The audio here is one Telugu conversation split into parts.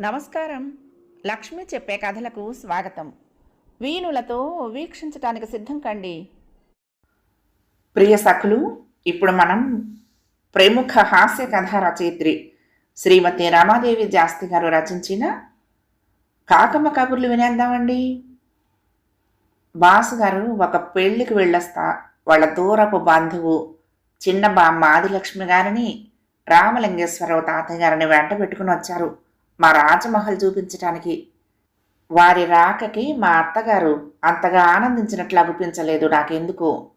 నమస్కారం. లక్ష్మి చెప్పే కథలకు స్వాగతం. వీణులతో వీక్షించటానికి సిద్ధం కండి. ప్రియ సఖులు ఇప్పుడు మనం ప్రముఖ హాస్య కథా రచయిత్రి శ్రీమతి రామాదేవి జాస్తి గారు రచించిన కాకమ్మ కబుర్లు వినేద్దామండి. బాసు గారు ఒక పెళ్ళికి వెళ్ళొస్తా వాళ్ళ దూరపు బంధువు చిన్న బామ్మ ఆదిలక్ష్మి గారిని రామలింగేశ్వరరావు తాతయ్య గారిని వెంట పెట్టుకుని వచ్చారు. మా రాజమహల్ చూపించటానికి. వారి రాకకి మా అత్తగారు అంతగా ఆనందించినట్లు అగుపించలేదు నాకెందుకు?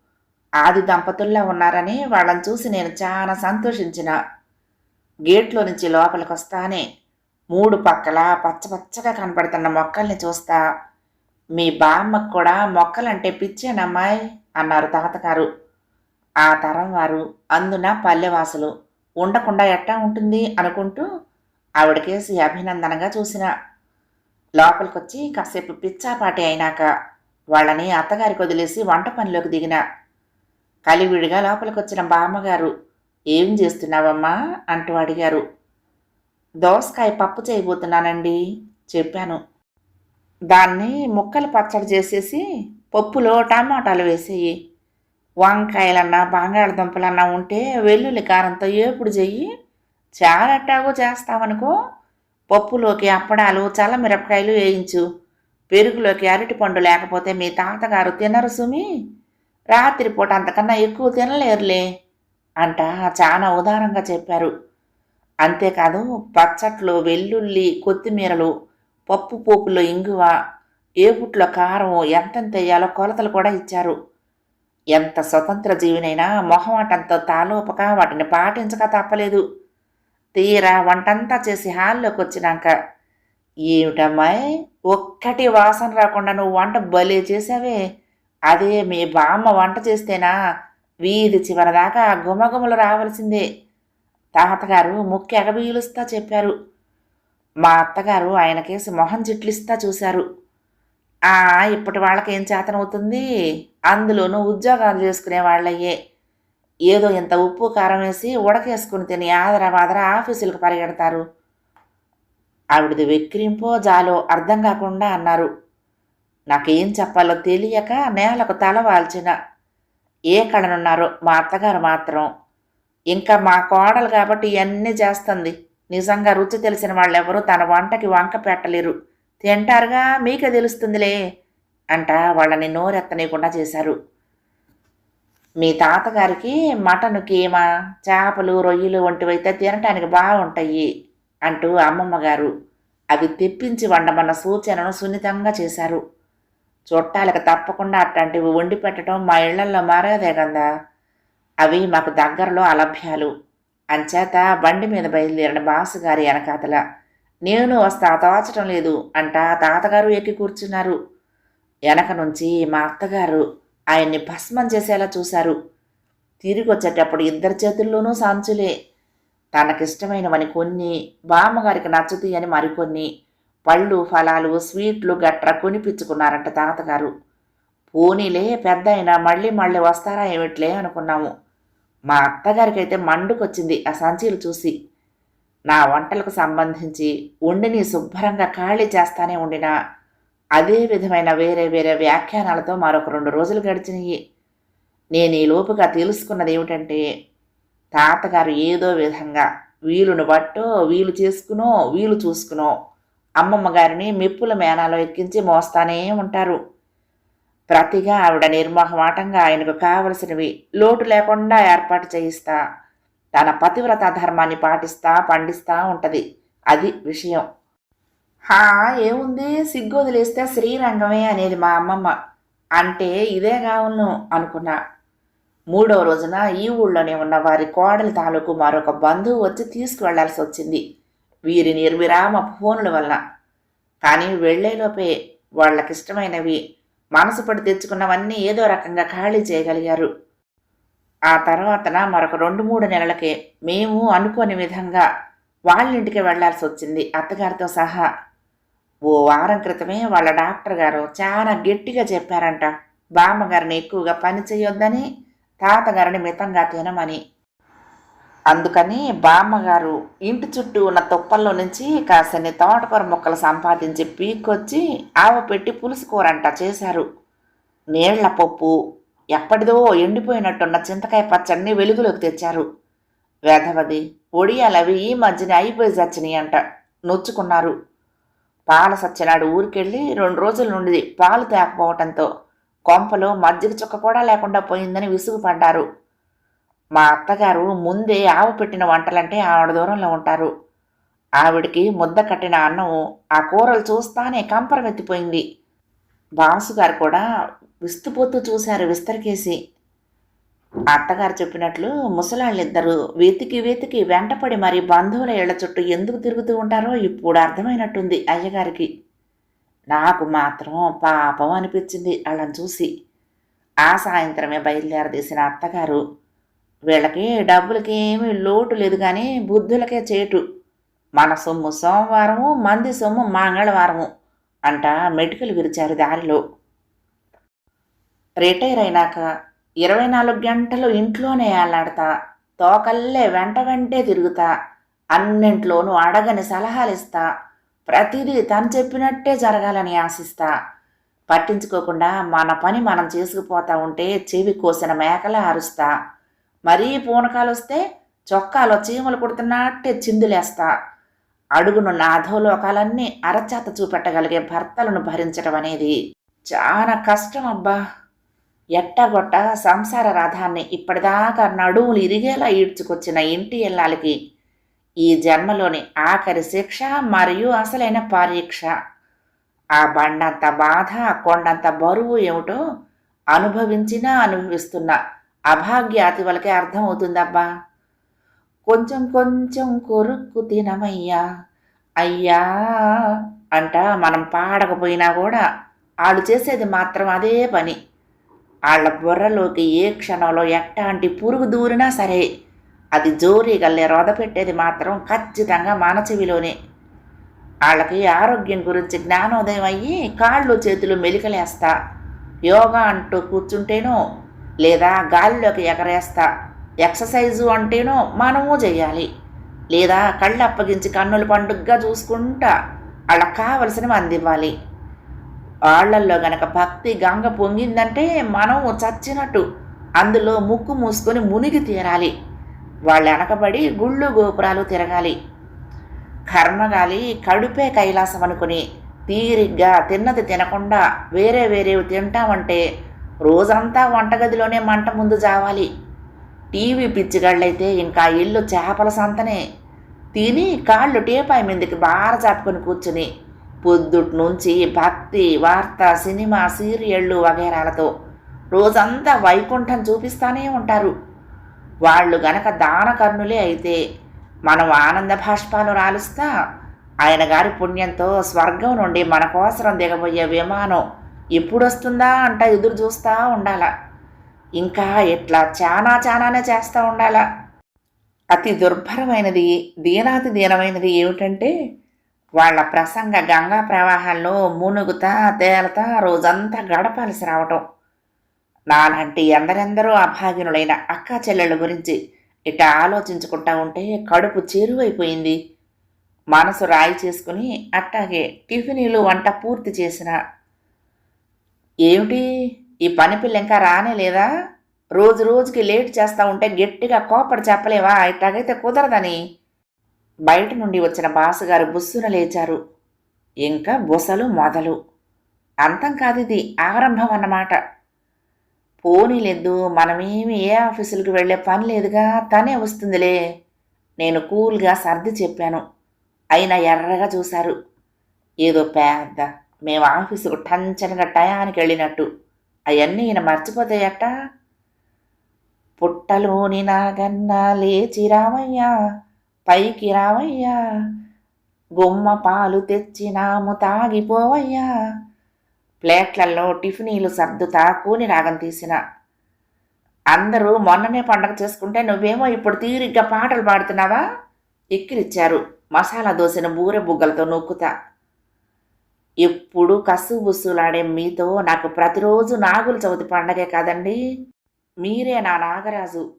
ఆది దంపతుల్లా ఉన్నారని వాళ్ళని చూసి నేను చాలా సంతోషించిన. గేట్లో నుంచి లోపలికి వస్తానే మూడు పక్కల పచ్చపచ్చగా కనపడుతున్న మొక్కల్ని చూస్తా. మీ బామ్మకు కూడా మొక్కలంటే పిచ్చేనమ్మాయి అన్నారు తాతగారు. ఆ తరం వారు అందున పల్లెవాసులు. ఉండకుండా ఎట్టా ఉంటుంది అనుకుంటూ ఆవిడకేసి అభినందనగా చూసిన లోపలికొచ్చి కాసేపు పిచ్చాపాటి అయినాక వాళ్ళని అత్తగారికి వదిలేసి వంట పనిలోకి దిగిన కలివిడిగా లోపలికొచ్చిన బామ్మగారు ఏం చేస్తున్నావమ్మా? అంటూ అడిగారు. దోసకాయ పప్పు చేయబోతున్నానండి చెప్పాను. దాన్ని ముక్కలు పచ్చడి చేసేసి పప్పులో టమాటాలు వేసేయి. వంకాయలన్నా బంగాళదుంపలన్నా ఉంటే వెల్లుల్లి కారంతో ఏపుడు చెయ్యి చారట్టాగో చేస్తావనుకో పప్పులోకి అప్పడాలు చల్లమిరపకాయలు వేయించు. పెరుగులోకి అరటిపండు లేకపోతే మీ తాతగారు తినరు సుమి. రాత్రిపూట అంతకన్నా ఎక్కువ తినలేరులే అంట చాలా ఉదారంగా చెప్పారు. అంతేకాదు పచ్చట్లు వెల్లుల్లి కొత్తిమీరలు పప్పు పోపులో ఇంగువ ఏపుట్లో కారం ఎంతెంత వేయాలో కొలతలు కూడా ఇచ్చారు. ఎంత స్వతంత్ర జీవినైనా మొహమాటంతో తాలోపక వాటిని పాటించక తప్పలేదు. తీరా వంటంతా చేసి హాల్లోకి వచ్చినాక ఏమిటమ్మాయి ఒక్కటి వాసన రాకుండా నువ్వు వంట భలే చేసావే అదే మీ బామ్మ వంట చేస్తేనా వీధి చివరిదాకా గుమగుమలు రావాల్సిందే. తాతగారు ముక్కి ఎగబీలుస్తా చెప్పారు. మా అత్తగారు ఆయనకేసి మొహం జిట్లిస్తా చూశారు. ఆ ఇప్పటి వాళ్ళకేం చేతనవుతుంది? అందులోనూ ఉద్యోగాలు చేసుకునే వాళ్ళయ్యే ఏదో ఇంత ఉప్పు కారం వేసి ఉడకేసుకుని తిని ఆదర బాదర ఆఫీసులకు పరిగెడతారు. ఆవిడది వెక్కిరింపో జాలో అర్థం కాకుండా అన్నారు. నాకేం చెప్పాలో తెలియక నేలకు తల వాల్చిన. ఏ కళనున్నారో మా అత్తగారు మాత్రం. ఇంకా మా కోడలు కాబట్టి ఇవన్నీ చేస్తుంది. నిజంగా రుచి తెలిసిన వాళ్ళెవరూ తన వంటకి వంక పెట్టలేరు. తింటారుగా మీకే తెలుస్తుందిలే అంట వాళ్ళని నోరెత్తనీయకుండా చేశారు. మీ తాతగారికి మటన్ కీమ చేపలు రొయ్యలు వంటివైతే తినటానికి బాగుంటాయి అంటూ అమ్మమ్మ గారు అవి తెప్పించి వండమన్న సూచనను సున్నితంగా చేశారు. చుట్టాలకు తప్పకుండా అట్లాంటివి వండి పెట్టడం మా ఇళ్ళల్లో మారేదే కదా. అవి మాకు దగ్గరలో అలభ్యాలు. అంచేత బండి మీద బయలుదేరిన బాసుగారి వెనకాతల నేను వస్తా తోచటం లేదు అంట తాతగారు ఎక్కి కూర్చున్నారు. వెనక నుంచి మా అత్తగారు ఆయన్ని భస్మం చేసేలా చూశారు. తిరిగి వచ్చేటప్పుడు ఇద్దరి చేతుల్లోనూ సంచులే. తనకిష్టమైనవని కొన్ని బామ్మగారికి నచ్చుతాయని మరికొన్ని. పళ్ళు ఫలాలు స్వీట్లు గట్రా కొనిపించుకున్నారంట తాతగారు. పోనీలే పెద్ద అయినా మళ్ళీ మళ్ళీ వస్తారా ఏమిట్లే అనుకున్నాము. మా అత్తగారికి అయితే మండుకొచ్చింది ఆ సంచీలు చూసి. నా వంటలకు సంబంధించి వండిని శుభ్రంగా ఖాళీ చేస్తానే ఉండినా అదే విధమైన వేరే వేరే వ్యాఖ్యానాలతో మరొక రెండు రోజులు గడిచినాయి. నేను ఈ లోపుగా తెలుసుకున్నది ఏమిటంటే తాతగారు ఏదో విధంగా వీలును బట్టో వీలు చేసుకునో వీలు చూసుకునో అమ్మమ్మ గారిని మెప్పుల మేనాలో ఎక్కించి మోస్తానే ఉంటారు. ప్రతిగా ఆవిడ నిర్మోహమాటంగా ఆయనకు కావలసినవి లోటు లేకుండా ఏర్పాటు చేయిస్తా తన పతివ్రత ధర్మాన్ని పాటిస్తా పండిస్తా ఉంటుంది. అది విషయం. హా ఏముంది? సిగ్గు వదిలేస్తే శ్రీరంగమే అనేది మా అమ్మమ్మ. అంటే ఇదే కావును అనుకున్నా. మూడవ రోజున ఈ ఊళ్ళోనే ఉన్న వారి కోడలి తాలూకు మరొక బంధువు వచ్చి తీసుకువెళ్ళాల్సి వచ్చింది. వీరి నిర్విరామ ఫోనుల వల్ల కానీ వెళ్ళేలోపే వాళ్ళకిష్టమైనవి మనసు పడి తెచ్చుకున్నవన్నీ ఏదో రకంగా ఖాళీ చేయగలిగారు. ఆ తర్వాతన మరొక రెండు మూడు నెలలకే మేము అనుకోని విధంగా వాళ్ళ ఇంటికి వెళ్ళాల్సి వచ్చింది అత్తగారితో సహా. ఓ వారం క్రితమే వాళ్ళ డాక్టర్ గారు చాలా గట్టిగా చెప్పారంట. బామ్మగారిని ఎక్కువగా పని చేయొద్దని తాతగారిని మితంగా తినమని. అందుకని బామ్మగారు ఇంటి చుట్టూ ఉన్న తుప్పల్లో నుంచి కాసన్ని తోటకూర మొక్కలు సంపాదించి పీక్కొచ్చి ఆవ పెట్టి పులుసు కూరంట చేశారు. నీళ్ళ పప్పు ఎప్పటిదో ఎండిపోయినట్టున్న చింతకాయ పచ్చడిని వెలుగులోకి తెచ్చారు. వేధవది ఒడియాలవి ఈ మధ్యన అయిపోయి చచ్చినాయి అంట నొచ్చుకున్నారు. పాల సత్యనాడు ఊరికెళ్ళి రెండు రోజుల నుండి పాలు తేకపోవటంతో కొంపలో మజ్జిగ చుక్క కూడా లేకుండా పోయిందని విసుగుపడ్డారు. మా అత్తగారు ముందే ఆవు పెట్టిన వంటలంటే ఆవిడ దూరంలో ఉంటారు. ఆవిడికి ముద్ద కట్టిన అన్నం ఆ కూరలు చూస్తానే కంపరమెత్తిపోయింది. బాసుగారు కూడా విస్తుపోతూ చూశారు విస్తరికేసి. అత్తగారు చెప్పినట్లు ముసలాళ్ళిద్దరూ వెతికి వెతికి వెంటపడి మరి బంధువుల ఇళ్ళ చుట్టూ ఎందుకు తిరుగుతూ ఉంటారో ఇప్పుడు అర్థమైనట్టుంది అయ్యగారికి. నాకు మాత్రం పాపం అనిపించింది వాళ్ళని చూసి. ఆ సాయంత్రమే బయలుదేరదీసిన అత్తగారు వీళ్ళకి డబ్బులకి ఏమీ లోటు లేదు కానీ బుద్ధులకే చేటు. మన సొమ్ము సోమవారము మంది సొమ్ము మంగళవారము అంట మెటుకలు విరిచారు దారిలో. రిటైర్ అయినాక ఇరవై నాలుగు గంటలు ఇంట్లోనే ఆలాడతా తోకల్లే వెంట వెంటే తిరుగుతా. అన్నింట్లోనూ అడగని సలహాలు ఇస్తా. ప్రతిదీ తను చెప్పినట్టే జరగాలని ఆశిస్తా. పట్టించుకోకుండా మన పని మనం చేసుకుపోతా ఉంటే చెవి కోసిన మేకలా అరుస్తా. మరీ పూనకాలు వస్తే చొక్కాలో చీమలు కుడుతున్నట్టే చిందులేస్తా. అడుగునున్న అధోలోకాలన్నీ అరచేత చూపెట్టగలిగే భర్తలను భరించడం అనేది చాలా కష్టం అబ్బా. ఎట్టగొట్ట సంసార రథాన్ని ఇప్పటిదాకా నడుములు ఇరిగేలా ఈడ్చుకొచ్చిన ఇంటి ఇల్లాలకి ఈ జన్మలోని ఆఖరి శిక్ష మరియు అసలైన పరీక్ష. ఆ బండంత బాధ కొండంత బరువు ఏమిటో అనుభవించినా అనుభవిస్తున్న అభాగ్యాతి వాళ్ళకే అర్థమవుతుందబ్బా. కొంచెం కొంచెం కొరుక్కు తినమయ్యా అయ్యా అంట మనం పాడకపోయినా కూడా వాళ్ళు చేసేది మాత్రం అదే పని. వాళ్ళ బుర్రలోకి ఏ క్షణంలో ఎట్టాంటి పురుగు దూరినా సరే అది జోరీగల్లే రొద పెట్టేది మాత్రం ఖచ్చితంగా మన చెవిలోనే. వాళ్ళకి ఆరోగ్యం గురించి జ్ఞానోదయం అయ్యి కాళ్ళు చేతులు మెలికలేస్తా యోగా అంటూ కూర్చుంటేనో లేదా గాలిలోకి ఎగరేస్తా ఎక్సర్సైజు అంటేనో మనము చేయాలి. లేదా కళ్ళు అప్పగించి కన్నుల పండుగగా చూసుకుంటా వాళ్ళకి కావలసినవి అందివ్వాలి వాళ్ళల్లో గనక భక్తి గంగ పొంగిందంటే మనం చచ్చినట్టు. అందులో ముక్కు మూసుకొని మునిగి తీరాలి. వాళ్ళు వెనకబడి గుళ్ళు గోపురాలు తిరగాలి. కర్మగాలి కడుపే కైలాసం అనుకుని తీరిగ్గా తిన్నది తినకుండా వేరే వేరేవి తింటామంటే రోజంతా వంటగదిలోనే మంట ముందు జావాలి. టీవీ పిచ్చిగాళ్ళైతే ఇంకా ఇల్లు చేపల సంతనే. తిని కాళ్ళు టేపాయి మీదకి బార చాపుకొని కూర్చుని పొద్దుటి నుంచి భక్తి వార్త సినిమా సీరియళ్ళు వగేరాలతో రోజంతా వైకుంఠం చూపిస్తానే ఉంటారు. వాళ్ళు గనక దానకర్ణులే అయితే మనం ఆనంద భాష్పాలు రాలుస్తా ఆయన గారి పుణ్యంతో స్వర్గం నుండి మన కోసరం దిగబోయే విమానం ఎప్పుడొస్తుందా అంట ఎదురు చూస్తూ ఉండాల. ఇంకా ఇట్లా చాలా చాలానే చేస్తూ ఉండాల. అతి దుర్భరమైనది దీనాతి దీనమైనది ఏమిటంటే వాళ్ళ ప్రసంగ గంగా ప్రవాహాల్లో మునుగుతా తేలతా రోజంతా గడపాల్సి రావటం. నాలాంటి ఎందరెందరో అభాగ్యులైన అక్క చెల్లెళ్ళ గురించి ఇట ఆలోచించుకుంటా ఉంటే కడుపు చేరువైపోయింది. మనసు రాయి చేసుకుని అట్టాగే టిఫినీలు వంట పూర్తి చేసిన. ఏమిటి? ఈ పని పిల్ల ఇంకా రానే లేదా? రోజు రోజుకి లేట్ చేస్తూ ఉంటే గట్టిగా కోపడి చెప్పలేవా? ఇట్టాగైతే కుదరదని. బయట నుండి వచ్చిన బాసుగారు బుస్సున లేచారు. ఇంకా బుసలు మొదలు. అంతం కాదు ఇది ఆరంభం అన్నమాట. పోనీలేదు మనమేమి ఏ ఆఫీసులకు వెళ్ళే పని లేదుగా తనే వస్తుందిలే. నేను కూల్గా సర్ది చెప్పాను. అయినా ఎర్రగా చూశారు. ఏదో పెద్ద మేము ఆఫీసుకు టంచనగా టయానికి వెళ్ళినట్టు. అవన్నీ ఈయన మర్చిపోతాయట. పుట్టలోని నాగన్నా లేచి రామయ్యా పైకి రావయ్యా గుమ్మ పాలు తెచ్చినాము తాగిపోవయ్యా. ప్లేట్లలో టిఫినీలు సర్దుతా కూని రాగం తీసిన. అందరూ మొన్ననే పండగ చేసుకుంటే నువ్వేమో ఇప్పుడు తీరిగ్గా పాటలు పాడుతున్నావా? ఎక్కిరిచ్చారు మసాలా దోసిన బూరె బుగ్గలతో నొక్కుతా. ఎప్పుడు కసుబుసులాడే మీతో నాకు ప్రతిరోజు నాగుల చవితి పండగే కాదండి. మీరే నా నాగరాజు.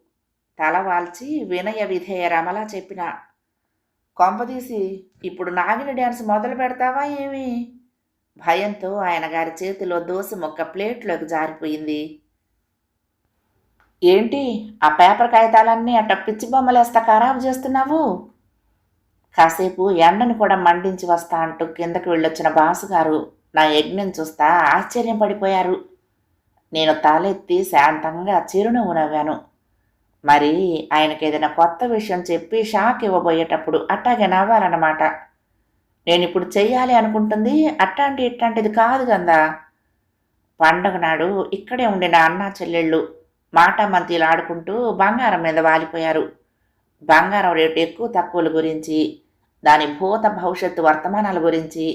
తల వాల్చి వినయ విధేయ రమలా చెప్పిన కొంపదీసి ఇప్పుడు నాగిని డ్యాన్స్ మొదలు పెడతావా ఏమి? భయంతో ఆయన గారి చేతిలో దోశ మొక్క ప్లేట్లోకి జారిపోయింది. ఏంటి ఆ పేపర్ కాగితాలన్నీ అట్ట పిచ్చి బొమ్మలేస్తా ఖరాబు చేస్తున్నావు? కాసేపు ఎండని కూడా మండించి వస్తా అంటూ కిందకి వెళ్ళొచ్చిన బాసుగారు నా యజ్ఞం చూస్తా ఆశ్చర్యం పడిపోయారు. నేను తలెత్తి శాంతంగా చిరునవ్వు నవ్వాను. మరి ఆయనకి ఏదైనా కొత్త విషయం చెప్పి షాక్ ఇవ్వబోయేటప్పుడు అట్టాగే నవ్వాలన్నమాట. నేను ఇప్పుడు చెయ్యాలి అనుకుంటుంది. అట్టాంటి ఇట్లాంటిది కాదు కదా పండగ నాడు ఇక్కడే ఉండిన అన్నా చెల్లెళ్ళు మాటామంతీలు ఆడుకుంటూ బంగారం మీద వాలిపోయారు. బంగారం రేటు ఎక్కువ తక్కువల గురించి దాని భూత భవిష్యత్తు వర్తమానాల గురించి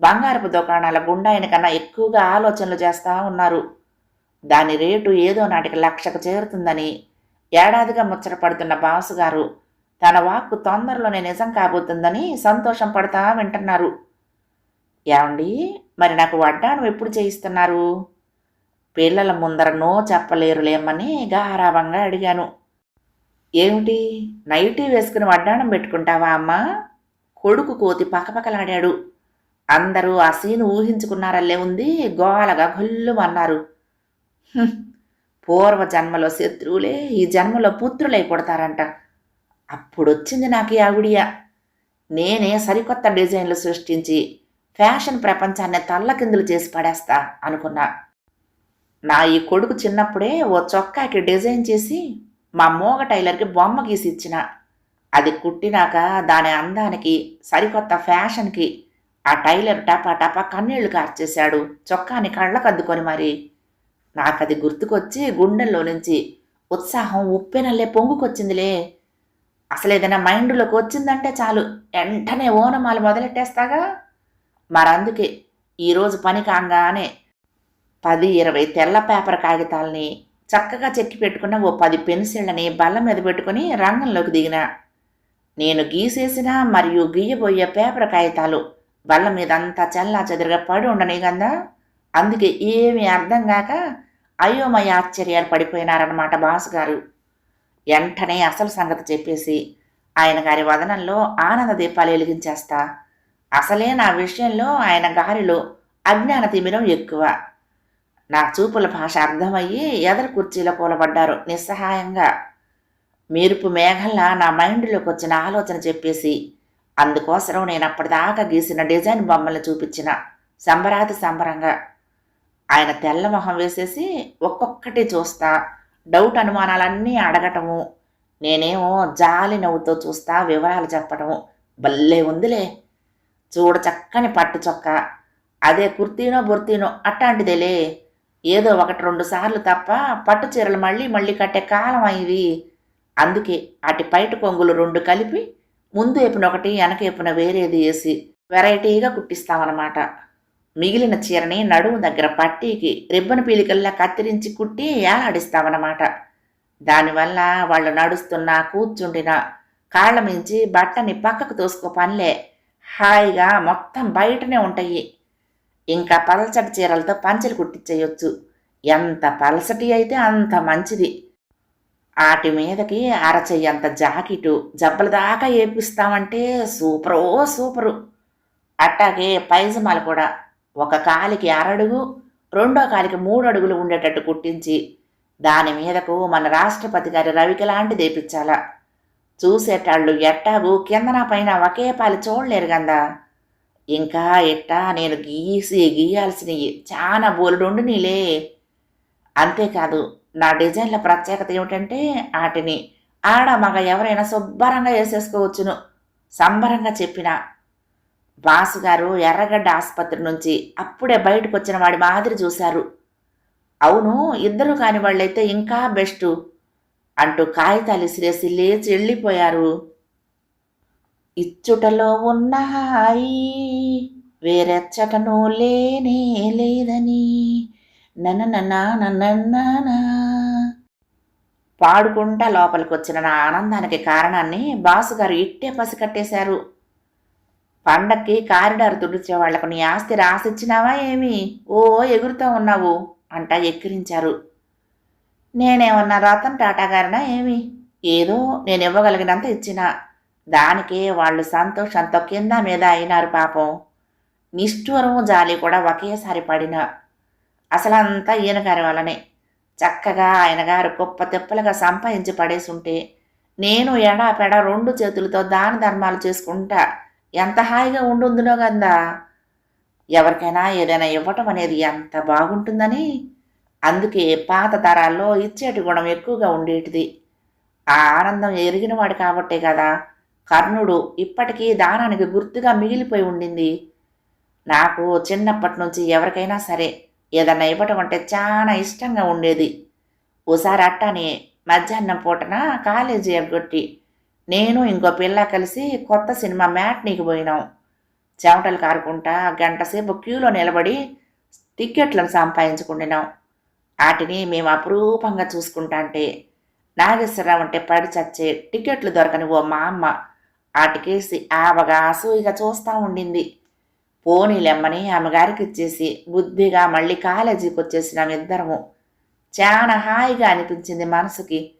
బంగారపు దుకాణాల గుండాయిన కన్నా ఎక్కువగా ఆలోచనలు చేస్తూ ఉన్నారు. దాని రేటు ఏదో నాటికి లక్షకు చేరుతుందని ఏడాదిగా ముచ్చటపడుతున్న బాసు గారు తన వాక్కు తొందరలోనే నిజం కాబోతుందని సంతోషం పడతా వింటున్నారు. ఏమండి మరి నాకు వడ్డాణం ఎప్పుడు చేయిస్తున్నారు? పిల్లల ముందర నో చెప్పలేరులేమని గారాభంగా అడిగాను. ఏమిటి నైటీ వేసుకుని వడ్డాణం పెట్టుకుంటావా అమ్మా? కొడుకు కోతి పకపకలాడాడు. అందరూ ఆ సీను ఊహించుకున్నారల్లే ఉంది గోలగా గొల్లుమన్నారు. పూర్వ జన్మలో శత్రువులే ఈ జన్మలో పుత్రులై పుడతారంట. అప్పుడొచ్చింది నాకు ఈ ఆవిడియ. నేనే సరికొత్త డిజైన్లు సృష్టించి ఫ్యాషన్ ప్రపంచాన్ని తల్లకిందులు చేసి పడేస్తా అనుకున్నా. నా ఈ కొడుకు చిన్నప్పుడే ఓ చొక్కాకి డిజైన్ చేసి మా మోగ టైలర్కి బొమ్మ గీసి ఇచ్చిన అది కుట్టినాక దాని అందానికి సరికొత్త ఫ్యాషన్కి ఆ టైలర్ టపా టపా కన్నీళ్ళు కార్చేశాడు చొక్కాని కళ్ళకద్దుకొని మరి. నాకది గుర్తుకొచ్చి గుండెల్లో నుంచి ఉత్సాహం ఉప్పెనల్లే పొంగుకొచ్చిందిలే. అసలు ఏదైనా మైండ్లోకి వచ్చిందంటే చాలు. వెంటనే ఓనమాలు మొదలెట్టేస్తాగా? మరందుకే ఈరోజు పని కాగానే పది ఇరవై తెల్ల పేపర్ కాగితాలని చక్కగా చెక్కి పెట్టుకున్న ఓ పది పెన్సిళ్ళని బల్ల మీద పెట్టుకుని రంగంలోకి దిగిన. నేను గీసేసిన మరియు గీయబోయే పేపర్ కాగితాలు బల్ల మీద అంతా చల్లా చెదిరిగా పడి ఉండని కదా అందుకే ఏమీ అర్థం కాక అయోమయ ఆశ్చర్యాలు పడిపోయినారన్నమాట బాస్ గారు. వెంటనే అసలు సంగతి చెప్పేసి ఆయన గారి వదనంలో ఆనంద దీపాలు వెలిగించేస్తా. అసలే నా విషయంలో ఆయన గారిలో అజ్ఞాన తిమిరం ఎక్కువ. నా చూపుల భాష అర్థమయ్యి ఎదరు కుర్చీలో కూలబడ్డారు నిస్సహాయంగా. మెరుపు మేఘల్లా నా మైండ్లోకి వచ్చిన ఆలోచన చెప్పేసి అందుకోసం నేను అప్పటిదాకా గీసిన డిజైన్ బొమ్మలు చూపించిన సంబరాతి సంబరంగా. ఆయన తెల్ల మొహం వేసేసి ఒక్కొక్కటి చూస్తా. డౌట్ అనుమానాలన్నీ అడగటము. నేనేమో జాలి నవ్వుతో చూస్తా వివరాలు చెప్పటము. భలే ఉందిలే. చూడ చక్కని పట్టు చొక్క. అదే కుర్తీనో బుర్తీనో అట్టాంటిదేలే ఏదో ఒకటి రెండు సార్లు తప్ప పట్టు చీరలు మళ్ళీ మళ్ళీ కట్టే కాలం అయింది. అందుకే అటు పైట కొంగులు రెండు కలిపి ముందు ఏపున ఒకటి వెనక ఏపున వేరేది వేసి వెరైటీగా కుట్టిస్తామన్నమాట. మిగిలిన చీరని నడుము దగ్గర పట్టీకి రిబ్బన్ పీలికల్లా కత్తిరించి కుట్టి ఏలాడిస్తామన్నమాట దానివల్ల వాళ్ళు నడుస్తున్నా కూర్చుండినా కాళ్ళ మించి బట్టని పక్కకు తోసుకో పనిలే. హాయిగా మొత్తం బయటనే ఉంటాయి. ఇంకా పలచటి చీరలతో పంచెలు కుట్టించేయొచ్చు ఎంత పలసటి అయితే అంత మంచిది. వాటి మీదకి అరచెయ్యంత జాకెటు జబ్బల దాకా ఏపిస్తామంటే సూపరో సూపరు. అట్టాగే పైజమాలు కూడా. ఒక కాలికి అరడుగు రెండో కాలికి మూడు అడుగులు ఉండేటట్టు కుట్టించి దాని మీదకు మన రాష్ట్రపతి గారి రవికి లాంటిది వేపించాలా చూసేటాళ్ళు ఎట్టాగు కిందన పైన ఒకే పాలి చూడలేరు కదా ఇంకా ఎట్టా నేను గీసి గీయాల్సినవి చాలా బోలుడుండు నీలే. అంతేకాదు నా డిజైన్ల ప్రత్యేకత ఏమిటంటే వాటిని ఆడ మగ ఎవరైనా శుభ్రంగా వేసేసుకోవచ్చును. సంబరంగా చెప్పిన బాసు గారు ఎర్రగడ్డ ఆసుపత్రి నుంచి అప్పుడే బయటకు వచ్చిన వాడి మాదిరి చూశారు. అవును ఇద్దరు కాని వాళ్ళైతే ఇంకా బెస్ట్ అంటూ కాగితాలు ఇసిరేసి లేచి వెళ్ళిపోయారు. ఇచ్చుటలో ఉన్న హాయి వేరెచ్చటను లేనే లేదని. నన్న పాడుకుంటా లోపలికి వచ్చిన నా ఆనందానికి కారణాన్ని బాసుగారు ఇట్టే పసికట్టేశారు. పండక్కి కారిడార్ తుడిచే వాళ్ళకు నీ ఆస్తి రాసిచ్చినావా ఏమి? ఓ ఎగురుతూ ఉన్నావు అంట ఎక్కిరించారు. నేనేమన్నా రతన్ టాటా గారినా ఏమి? ఏదో నేను ఇవ్వగలిగినంత ఇచ్చిన. దానికే వాళ్ళు సంతోషంతో కింద మీద అయినారు పాపం. నిష్ఠూరం జాలి కూడా ఒకేసారి పడిన. అసలంతా ఈయన గారి వల్లనే. చక్కగా ఆయన గారు గొప్ప తిప్పలుగా సంపాదించి పడేసుంటే నేను ఎడాపెడ రెండు చేతులతో దాన ధర్మాలు చేసుకుంటా. ఎంత హాయిగా ఉండుందునో కదా ఎవరికైనా ఏదైనా ఇవ్వటం అనేది ఎంత బాగుంటుందని అందుకే పాత తరాల్లో ఇచ్చేటి గుణం ఎక్కువగా ఉండేటిది. ఆ ఆనందం ఎరిగినవాడు కాబట్టే కదా. కర్ణుడు ఇప్పటికీ దానానికి గుర్తుగా మిగిలిపోయి ఉండింది. నాకు చిన్నప్పటి నుంచి ఎవరికైనా సరే ఏదన్నా ఇవ్వటం అంటే చాలా ఇష్టంగా ఉండేది. ఓసారి అట్టానే మధ్యాహ్నం పూటన కాలేజీ ఎగ్గొట్టి నేను ఇంకో పిల్ల కలిసి కొత్త సినిమా మ్యాట్నీకి పోయినాం. చెమటలు కారుకుంటా గంటసేపు క్యూలో నిలబడి టిక్కెట్లను సంపాదించుకుంటున్నాం. వాటిని మేము అపురూపంగా చూసుకుంటా నాగేశ్వరరావు అంటే పడి చచ్చే టికెట్లు దొరకని ఓ మా అమ్మ ఆటికేసి ఆవగా అసూయిగా చూస్తూ ఉండింది. పోనీలెమ్మని అమ్మగారికి ఇచ్చేసి బుద్ధిగా మళ్ళీ కాలేజీకి వచ్చేసినాం ఇద్దరము. చాలా హాయిగా అనిపించింది మనసుకి.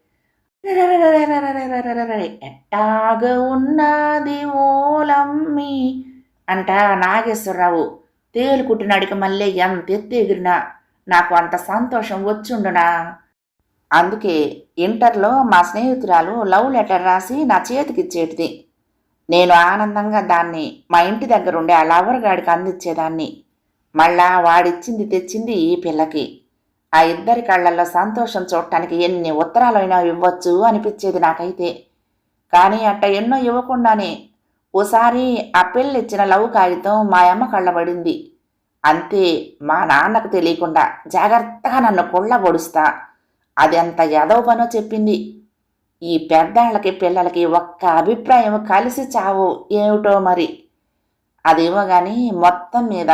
ఎట్టాగ ఉన్నది ఓలమ్మి అంట నాగేశ్వరరావు తేలుకుట్టినాడికి మళ్ళీ ఎంత ఎత్తి ఎగిరినా నాకు అంత సంతోషం వచ్చుండునా అందుకే ఇంటర్లో మా స్నేహితురాలు లవ్ లెటర్ రాసి నా చేతికి ఇచ్చేటిది నేను ఆనందంగా దాన్ని మా ఇంటి దగ్గర ఉండే ఆ లవర్ గాడికి అందించేదాన్ని మళ్ళా వాడిచ్చింది తెచ్చింది ఈ పిల్లకి ఆ ఇద్దరి కళ్ళల్లో సంతోషం చూడటానికి ఎన్ని ఉత్తరాలైనా ఇవ్వచ్చు అనిపించేది నాకైతే. కానీ అట్ట ఎన్నో ఇవ్వకుండానే ఓసారి ఆ పెళ్ళిచ్చిన ఇచ్చిన లవ్ కాగితం మా అమ్మ కళ్ళబడింది. అంతే మా నాన్నకు తెలియకుండా జాగ్రత్తగా నన్ను కొళ్ళ పొడుస్తా. అది ఎంత ఎదవ పనో చెప్పింది. ఈ పెద్దాళ్ళకి పిల్లలకి ఒక్క అభిప్రాయం కలిసి చావు ఏమిటో మరి. అదేమో కానీ మొత్తం మీద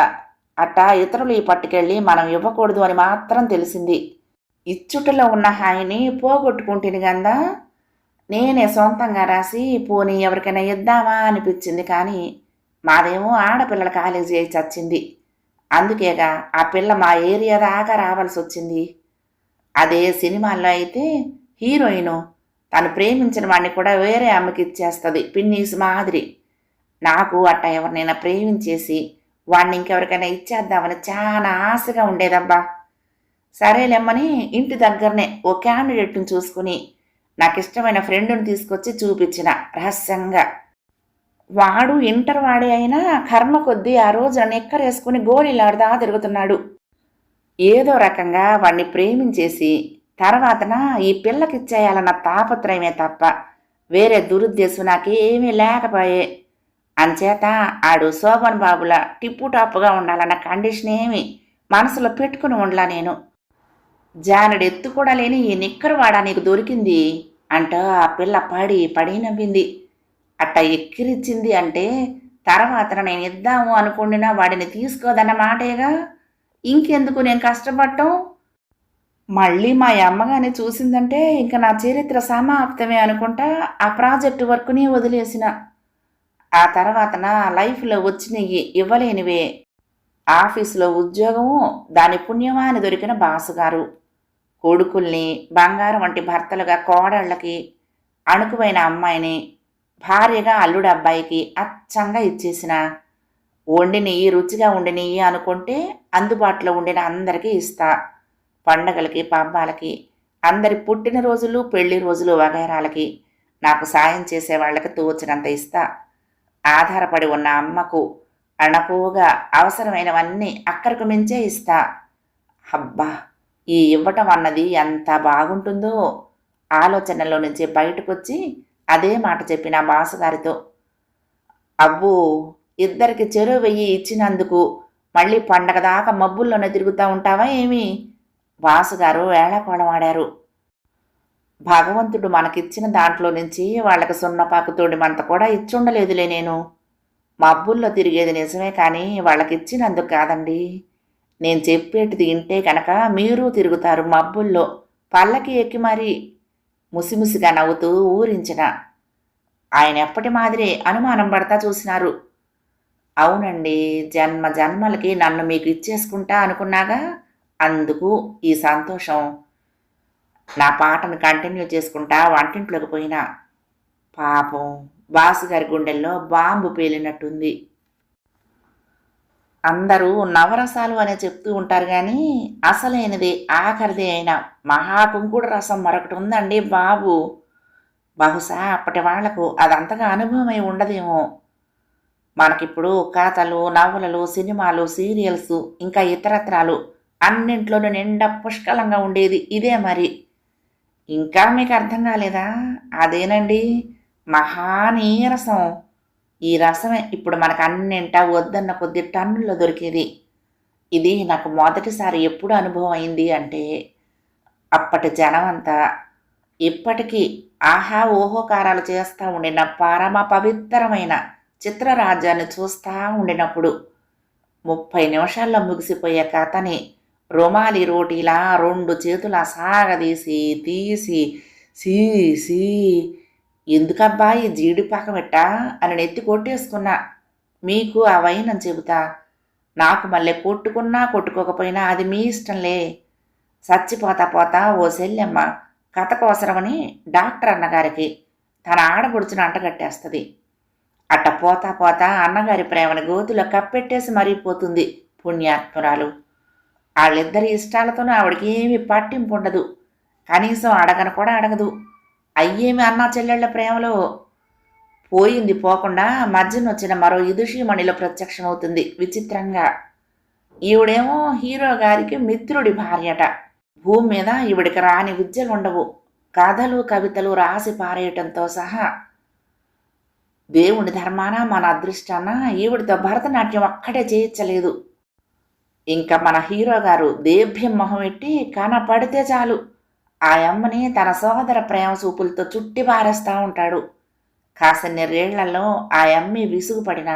అట్టా ఇతరులు ఈ పట్టుకెళ్ళి మనం ఇవ్వకూడదు అని మాత్రం తెలిసింది. ఇచ్చుటలో ఉన్న హాయిని పోగొట్టుకుంటుంది కదా నేనే సొంతంగా రాసి పోనీ ఎవరికైనా ఇద్దామా అనిపించింది కానీ మాదేమో ఆడపిల్లల కాలేజీ అయి చచ్చింది. అందుకేగా ఆ పిల్ల మా ఏరియా దాకా రావాల్సి వచ్చింది. అదే సినిమాల్లో అయితే హీరోయిన్ తను ప్రేమించిన వాడిని కూడా వేరే అమ్మకి ఇచ్చేస్తుంది పిన్నీస్ మాదిరి. నాకు అట్ట ఎవరినైనా ప్రేమించేసి వాడిని ఇంకెవరికైనా ఇచ్చేద్దామని చాలా ఆశగా ఉండేదబ్బా. సరేలేమ్మని ఇంటి దగ్గరనే ఓ క్యాండిడేట్ని చూసుకుని నాకు ఇష్టమైన ఫ్రెండుని తీసుకొచ్చి చూపించిన రహస్యంగా. వాడు ఇంటర్ వాడే అయినా కర్మ కొద్దీ ఆ రోజు నెక్కరేసుకుని గోళీలాడదా తిరుగుతున్నాడు. ఏదో రకంగా వాడిని ప్రేమించేసి తర్వాతన ఈ పిల్లకిచ్చేయాలన్న తాపత్రయమే తప్ప వేరే దురుద్దేశం నాకేమీ లేకపోయే అంచేత ఆడు శోభన్ బాబుల టిప్పు టాప్గా ఉండాలన్న కండిషన్ ఏమి మనసులో పెట్టుకుని ఉండలా నేను. జానుడు ఎత్తు కూడా లేని ఈ నిక్కరువాడా నీకు దొరికింది అంటూ ఆ పిల్ల పడి పడి నవ్వింది. అట్ట ఎక్కిరిచ్చింది అంటే తర్వాత నేను ఇద్దాము అనుకుండినా వాడిని తీసుకోదన్న మాటేగా? ఇంకెందుకు నేను కష్టపడటం మళ్ళీ మా అమ్మగాని చూసిందంటే ఇంకా నా చరిత్ర సమాప్తమే అనుకుంటా ఆ ప్రాజెక్టు వర్క్ని వదిలేసిన. ఆ తర్వాత నా లైఫ్లో వచ్చినవి ఇవ్వలేనివే. ఆఫీసులో ఉద్యోగము దాని పుణ్యమాని దొరికిన బాసుగారు. కొడుకుల్ని బంగారం వంటి భర్తలుగా కోడళ్ళకి అణుకువైన అమ్మాయిని భార్యగా అల్లుడు అబ్బాయికి అచ్చంగా ఇచ్చేసిన. వండినయి రుచిగా వండినయి అనుకుంటే అందుబాటులో ఉండిన అందరికీ ఇస్తా. పండగలకి పబ్బాలకి అందరి పుట్టినరోజులు పెళ్ళి రోజులు వగైరాలకి నాకు సాయం చేసే వాళ్ళకి తోచినంత ఇస్తా. ఆధారపడి ఉన్న అమ్మకు అణకువగా అవసరమైనవన్నీ అక్కడికి మించే ఇస్తా. అబ్బా ఈ ఇవ్వటం అన్నది ఎంత బాగుంటుందో. ఆలోచనలో నుంచి బయటకొచ్చి అదే మాట చెప్పిన బాసుగారితో అబ్బో ఇద్దరికి చెరువు వెయ్యి ఇచ్చినందుకు మళ్ళీ పండగ దాకా మబ్బుల్లోనే తిరుగుతూ ఉంటావా ఏమి? బాసుగారు వేళకోళమాడారు భగవంతుడు మనకిచ్చిన దాంట్లో నుంచి వాళ్ళకి సున్నపాకు తోడిమంత కూడా ఇచ్చుండలేదులే నేను. మబ్బుల్లో తిరిగేది నిజమే కానీ వాళ్ళకిచ్చినందుకు కాదండి. నేను చెప్పేటిది ఇంటే కనుక మీరు తిరుగుతారు మబ్బుల్లో. పల్లకి ఎక్కి మరీ ముసిముసిగా నవ్వుతూ ఊరించిన. ఆయన ఎప్పటి మాదిరి అనుమానం పడతా చూసినారు. అవునండి జన్మ జన్మలకి నన్ను మీకు ఇచ్చేసుకుంటా అనుకున్నాగా? అందుకు ఈ సంతోషం. నా పాటను కంటిన్యూ చేసుకుంటా వంటింట్లోకి పోయినా. పాపం బాసుగారి గుండెల్లో బాంబు పేలినట్టుంది. అందరూ నవరసాలు అనే చెప్తూ ఉంటారు కానీ అసలైనది ఆఖరిది అయిన. మహాకుంకుడు రసం మరొకటి ఉందండి బాబు. బహుశా అప్పటి వాళ్ళకు అదంతగా అనుభవమై ఉండదేమో. మనకిప్పుడు కథలు నవలలు సినిమాలు సీరియల్స్ ఇంకా ఇతరత్రాలు అన్నింట్లోనూ నిండా పుష్కలంగా ఉండేది ఇదే మరి. ఇంకా మీకు అర్థం కాలేదా? అదేనండి మహానీరసం. ఈ రసమే ఇప్పుడు మనకు అన్నింటా వద్దన్న కొద్ది టన్నుల్లో దొరికేది. ఇది నాకు మొదటిసారి ఎప్పుడు అనుభవం అయింది అంటే అప్పటి జనం అంతా ఇప్పటికీ ఆహా ఓహోకారాలు చేస్తూ ఉండిన పరమ పవిత్రమైన చిత్రరాజ్యాన్ని చూస్తూ ఉండినప్పుడు ముప్పై నిమిషాల్లో ముగిసిపోయే కథని రుమాలి రోటీలా రెండు చేతుల సాగదీసి తీసి సీ సీ ఎందుకబ్బా ఈ జీడిపాక పెట్టా అని నెత్తి కొట్టేసుకున్నా. మీకు అవైనని చెబుతా. నాకు మళ్ళీ కొట్టుకున్నా కొట్టుకోకపోయినా అది మీ ఇష్టంలే. చచ్చిపోతా పోతా ఓ శల్యమ్మ కథ కోసరమని డాక్టర్ అన్నగారికి తన ఆడపడుచుని అంటగట్టేస్తుంది. అట్ట పోతా పోతా అన్నగారి ప్రేమని గోతులో కప్పెట్టేసి మరిగిపోతుంది పుణ్యాత్మురాలు. వాళ్ళిద్దరి ఇష్టాలతోనూ ఆవిడకి ఏమి పట్టింపు ఉండదు కనీసం అడగను కూడా అడగదు. అయ్యేమి అన్నా చెల్లెళ్ళ ప్రేమలో పోయింది పోకుండా మధ్యన వచ్చిన మరో ఇదుషీమణిలో ప్రత్యక్షమవుతుంది విచిత్రంగా. ఈవిడేమో హీరో గారికి మిత్రుడి భార్యట. భూమి మీద ఈవిడికి రాని విద్యలు ఉండవు కథలు కవితలు రాసి పారేయటంతో సహా దేవుని ధర్మాన మన అదృష్టాన ఈవిడితో భరతనాట్యం ఒక్కటే చేయించలేదు. ఇంకా మన హీరో గారు దేభ్యం మొహం పెట్టి కనపడితే చాలు. ఆ అమ్మని తన సోదర ప్రేమ చూపులతో చుట్టి పారేస్తూ ఉంటాడు. కాసిన్ని రేళ్ళలో ఆ అమ్మి విసుగుపడిన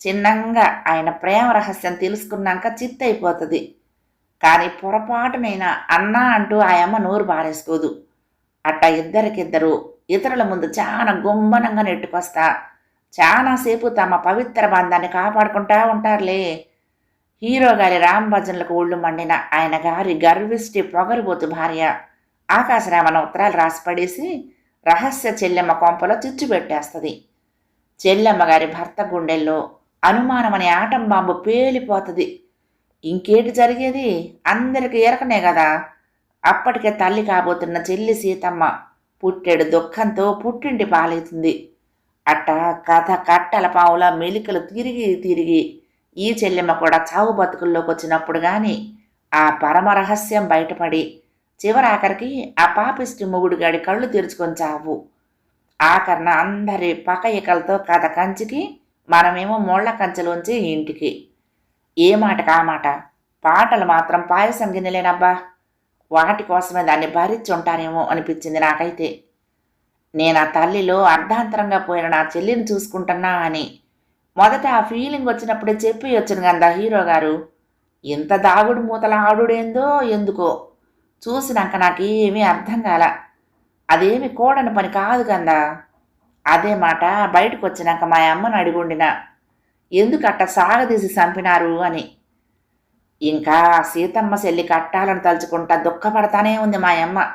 చిన్నంగా ఆయన ప్రేమ రహస్యం తెలుసుకున్నాక చిత్తైపోతుంది. కానీ పొరపాటునైనా అన్నా అంటూ ఆ అమ్మ నోరు బారేసుకోదు అట్ట ఇద్దరికిద్దరు ఇతరుల ముందు చాలా గుంబనంగా నెట్టుకొస్తా చాలాసేపు తమ పవిత్ర బంధాన్ని కాపాడుకుంటా ఉంటారులే. హీరో గారి రామ్ భజన్లకు ఒళ్ళు మండిన ఆయన గారి గర్విష్టి పొగరుబోతు భార్య ఆకాశరామన ఉత్తరాలు రాసిపడేసి రహస్య చెల్లెమ్మ కొంపలో చిచ్చు పెట్టేస్తుంది. చెల్లెమ్మ గారి భర్త గుండెల్లో అనుమానం అనే ఆటం బాంబు పేలిపోతుంది. ఇంకేటి జరిగేది? అందరికీ ఎరకనే కదా అప్పటికే తల్లి కాబోతున్న చెల్లి సీతమ్మ పుట్టెడు దుఃఖంతో పుట్టింటి పాలవుతుంది. అట్ట కథ కట్టల పావుల మెలికలు తిరిగి తిరిగి ఈ చెల్లెమ్మ కూడా చావు బతుకుల్లోకి వచ్చినప్పుడు కానీ ఆ పరమ రహస్యం బయటపడి చివరాఖరికి ఆ పాపిష్టి మొగుడుగాడి కళ్ళు తెరుచుకొని చావు. ఆఖరణ అందరి పకయికలతో కథ కంచికి మనమేమో ముళ్ళ కంచెలోంచి ఇంటికి. ఏ మాటకు ఆ మాట? పాటలు మాత్రం పాయసం గిన్నెలేనబ్బా. వాటి కోసమే దాన్ని భరించి ఉంటారేమో అనిపించింది నాకైతే. నేను ఆ తల్లిలో అర్ధాంతరంగా పోయిన నా చెల్లిని చూసుకుంటున్నా అని మొదట ఆ ఫీలింగ్ వచ్చినప్పుడే చెప్పి వచ్చిన కదా హీరో గారు. ఇంత దాగుడు మూతల ఆడుడేందో ఎందుకో. చూసినాక నాకేమీ అర్థం కాల. అదేమి కూడని పని కాదు కదా. అదే మాట బయటకు వచ్చినాక మా అమ్మను అడిగుండిన. ఎందుకు అట్ట సాగదీసి చంపినారు అని. ఇంకా సీతమ్మ చెల్లి కట్టాలని తలుచుకుంటా దుఃఖపడతానే ఉంది మా అమ్మ.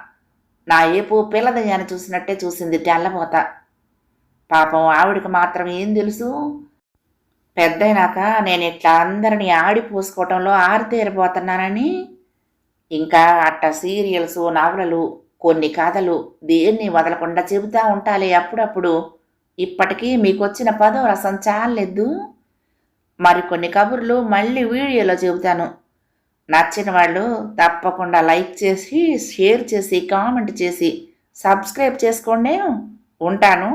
నా ఏపు పిల్లదయ్యాన్ని చూసినట్టే చూసింది తెల్లబోత. పాపం ఆవిడికి మాత్రం ఏం తెలుసు? పెద్దయినాక నేను ఇట్లా అందరినీ ఆడిపోసుకోవటంలో ఆరితేరిపోతున్నానని ఇంకా అట్ట సీరియల్స్ నవలలు కొన్ని కథలు దేన్ని వదలకుండా చెబుతా ఉండాలి అప్పుడప్పుడు. ఇప్పటికీ మీకు వచ్చిన పదో రసం చాలేదు మరికొన్ని కబుర్లు మళ్ళీ వీడియోలో చెబుతాను. నచ్చిన వాళ్ళు తప్పకుండా లైక్ చేసి షేర్ చేసి కామెంట్ చేసి సబ్స్క్రైబ్ చేసుకోండి. ఉంటాను.